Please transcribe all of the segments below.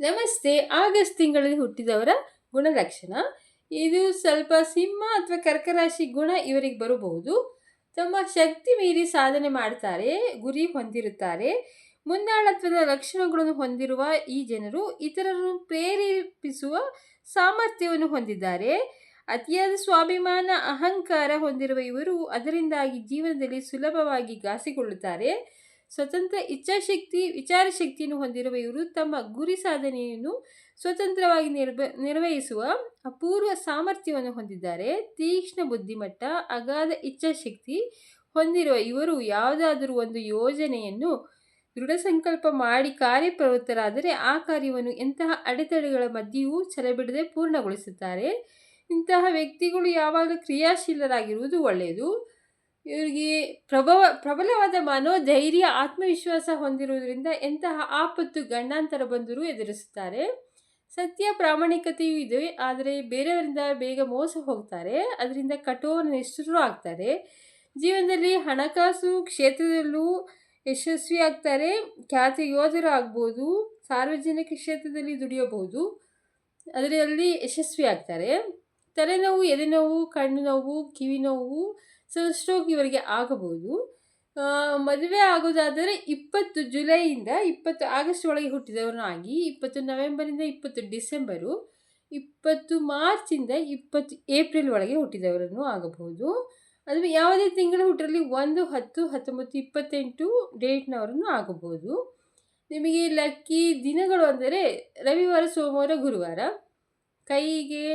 ನಮಸ್ತೆ. ಆಗಸ್ಟ್ ತಿಂಗಳಲ್ಲಿ ಹುಟ್ಟಿದವರ ಗುಣಲಕ್ಷಣ. ಇದು ಸ್ವಲ್ಪ ಸಿಂಹ ಅಥವಾ ಕರ್ಕರಾಶಿ ಗುಣ ಇವರಿಗೆ ಬರಬಹುದು. ತಮ್ಮ ಶಕ್ತಿ ಮೀರಿ ಸಾಧನೆ ಮಾಡ್ತಾರೆ, ಗುರಿ ಹೊಂದಿರುತ್ತಾರೆ. ಮುಂದಾಳತ್ವದ ಲಕ್ಷಣಗಳನ್ನು ಹೊಂದಿರುವ ಈ ಜನರು ಇತರರನ್ನು ಪ್ರೇರೇಪಿಸುವ ಸಾಮರ್ಥ್ಯವನ್ನು ಹೊಂದಿದ್ದಾರೆ. ಅತಿಯಾದ ಸ್ವಾಭಿಮಾನ, ಅಹಂಕಾರ ಹೊಂದಿರುವ ಇವರು ಅದರಿಂದಾಗಿ ಜೀವನದಲ್ಲಿ ಸುಲಭವಾಗಿ ಘಾಸಿಗೊಳ್ಳುತ್ತಾರೆ ಸ್ವತಂತ್ರ ಇಚ್ಛಾಶಕ್ತಿ, ವಿಚಾರಶಕ್ತಿಯನ್ನು ಹೊಂದಿರುವ ಇವರು ತಮ್ಮ ಗುರಿ ಸಾಧನೆಯನ್ನು ಸ್ವತಂತ್ರವಾಗಿ ನಿರ್ವ ನಿರ್ವಹಿಸುವ ಅಪೂರ್ವ ಸಾಮರ್ಥ್ಯವನ್ನು ಹೊಂದಿದ್ದಾರೆ. ತೀಕ್ಷ್ಣ ಬುದ್ಧಿಮಟ್ಟ, ಅಗಾಧ ಇಚ್ಛಾಶಕ್ತಿ ಹೊಂದಿರುವ ಇವರು ಯಾವುದಾದರೂ ಒಂದು ಯೋಜನೆಯನ್ನು ದೃಢ ಸಂಕಲ್ಪ ಮಾಡಿ ಕಾರ್ಯಪ್ರವೃತ್ತರಾದರೆ ಆ ಕಾರ್ಯವನ್ನು ಎಂತಹ ಅಡೆತಡೆಗಳ ಮಧ್ಯೆಯೂ ಛಲಬಿಡದೆ ಪೂರ್ಣಗೊಳಿಸುತ್ತಾರೆ. ಇಂತಹ ವ್ಯಕ್ತಿಗಳು ಯಾವಾಗಲೂ ಕ್ರಿಯಾಶೀಲರಾಗಿರುವುದು ಒಳ್ಳೆಯದು. ಇವರಿಗೆ ಪ್ರಭವ, ಪ್ರಬಲವಾದ ಮನೋಧೈರ್ಯ ಆತ್ಮವಿಶ್ವಾಸ ಹೊಂದಿರುವುದರಿಂದ ಎಂತಹ ಆಪತ್ತು ಗಂಡಾಂತರ ಬಂದರೂ ಎದುರಿಸುತ್ತಾರೆ. ಸತ್ಯ, ಪ್ರಾಮಾಣಿಕತೆಯೂ ಇದೆ, ಆದರೆ ಬೇರೆಯವರಿಂದ ಬೇಗ ಮೋಸ ಹೋಗ್ತಾರೆ. ಅದರಿಂದ ಕಠೋರ ನಿಷ್ಠರು ಆಗ್ತಾರೆ. ಜೀವನದಲ್ಲಿ ಹಣಕಾಸು ಕ್ಷೇತ್ರದಲ್ಲೂ ಯಶಸ್ವಿ ಆಗ್ತಾರೆ. ಖ್ಯಾತಿ ಯೋಧರು ಆಗ್ಬೋದು, ಸಾರ್ವಜನಿಕ ಕ್ಷೇತ್ರದಲ್ಲಿ ದುಡಿಯಬಹುದು, ಅದರಲ್ಲಿ ಯಶಸ್ವಿ ಆಗ್ತಾರೆ. ತಲೆನೋವು, ಎದೆನೋವು ಕಣ್ಣು ನೋವು ಕಿವಿ ನೋವು ಸನ್ಸ್ಟ್ರೋಕ್ ಇವರಿಗೆ ಆಗಬಹುದು. ಮದುವೆ ಆಗೋದಾದರೆ ಇಪ್ಪತ್ತು ಜುಲೈಯಿಂದ ಇಪ್ಪತ್ತು ಆಗಸ್ಟ್ ಒಳಗೆ ಹುಟ್ಟಿದವರನ್ನು ಆಗಿ ಇಪ್ಪತ್ತು ನವೆಂಬರಿಂದ ಇಪ್ಪತ್ತು ಡಿಸೆಂಬರು, ಇಪ್ಪತ್ತು ಮಾರ್ಚಿಂದ ಇಪ್ಪತ್ತು ಏಪ್ರಿಲ್ ಒಳಗೆ ಹುಟ್ಟಿದವರನ್ನು ಆಗಬಹುದು. ಅದು ಯಾವುದೇ ತಿಂಗಳು ಹುಟ್ಟರಲ್ಲಿ ಒಂದು, ಹತ್ತು, ಹತ್ತೊಂಬತ್ತು, ಇಪ್ಪತ್ತೆಂಟು ಡೇಟ್ನವರನ್ನು ಆಗಬಹುದು. ನಿಮಗೆ ಲಕ್ಕಿ ದಿನಗಳು ಅಂದರೆ ರವಿವಾರ, ಸೋಮವಾರ, ಗುರುವಾರ. ಕೈಗೆ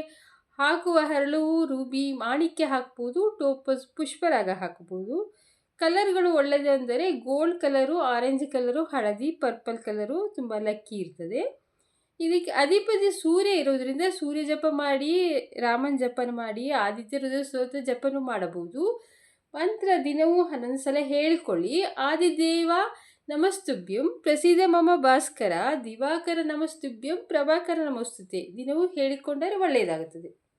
ಹಾಕುವ ಹರಳು, ರೂಬಿ, ಮಾಣಿಕ್ಯ ಹಾಕ್ಬೋದು, ಟೋಪಸ್, ಪುಷ್ಪರಾಗ ಹಾಕ್ಬೋದು. ಕಲರ್ಗಳು ಒಳ್ಳೆಯದೆಂದರೆ ಗೋಲ್ಡ್ ಕಲರು, ಆರೆಂಜ್ ಕಲರು, ಹಳದಿ, ಪರ್ಪಲ್ ಕಲರು ತುಂಬ ಲಕ್ಕಿ ಇರ್ತದೆ. ಇದಕ್ಕೆ ಅಧಿಪತಿ ಸೂರ್ಯ ಇರೋದರಿಂದ ಸೂರ್ಯ ಜಪ ಮಾಡಿ, ರಾಮನ ಜಪನ ಮಾಡಿ, ಆದಿತ್ಯ ಹೃದಯ ಸ್ತೋತ್ರ ಜಪನೂ ಮಾಡಬಹುದು. ಮಂತ್ರ ದಿನವೂ ಹನ್ನೊಂದು ಸಲ ಹೇಳಿಕೊಳ್ಳಿ. ಆದಿದೇವ ನಮಸ್ತುಭ್ಯಂ ಪ್ರಸಿದ್ಧ ಮಮ ಭಾಸ್ಕರ, ದಿವಾಕರ ನಮಸ್ತುಭ್ಯಂ, ಪ್ರಭಾಕರ ನಮಸ್ತುತೆ ದಿನವೂ ಹೇಳಿಕೊಂಡರೆ ಒಳ್ಳೆಯದಾಗುತ್ತದೆ.